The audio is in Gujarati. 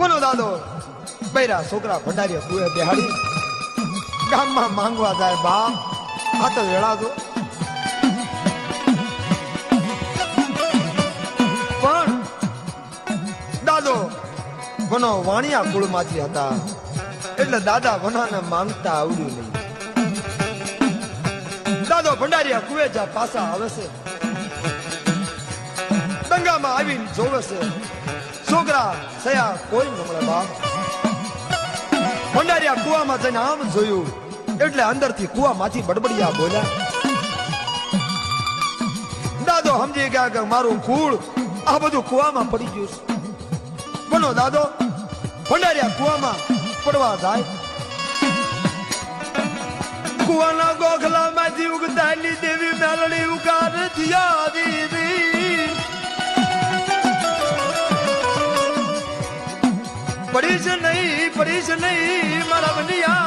કોનો દાદો. બૈરા છોકરા ભંડારીએ કુએ બેહાડી. ગામમાં માંગવા જાય બાપ આ તો વેળા જો પણ, દાદો, વનો વાણિયા કુળમાંથી હતા. એટલે દાદા વનાને માંગતા આવડ્યું નહીં. દાદો ભંડારીયા કુવેજા પાસા આવે છે. દંગામાં આવીને જોવે છે. છોકરા સયા કોઈ નમળે બાપ. ભંડારિયા કુવામાં જઈને આમ જોયું, એટલે અંદરથી કુવામાંથી બડબડિયા બોલ્યા, દાદો, સમજી ગયા કે મારું કુળ આ બધું કુવામાં પડી ગયું છે. બોલો દાદો, ભંડારિયા કુવામાં પડવા જાય. કુવાના ગોખલામાંથી ઉગતાની દેવી મેલડી ઉગાર થયા દીદી પડીશ નહીં પડીશ નહીં મારા બનિયા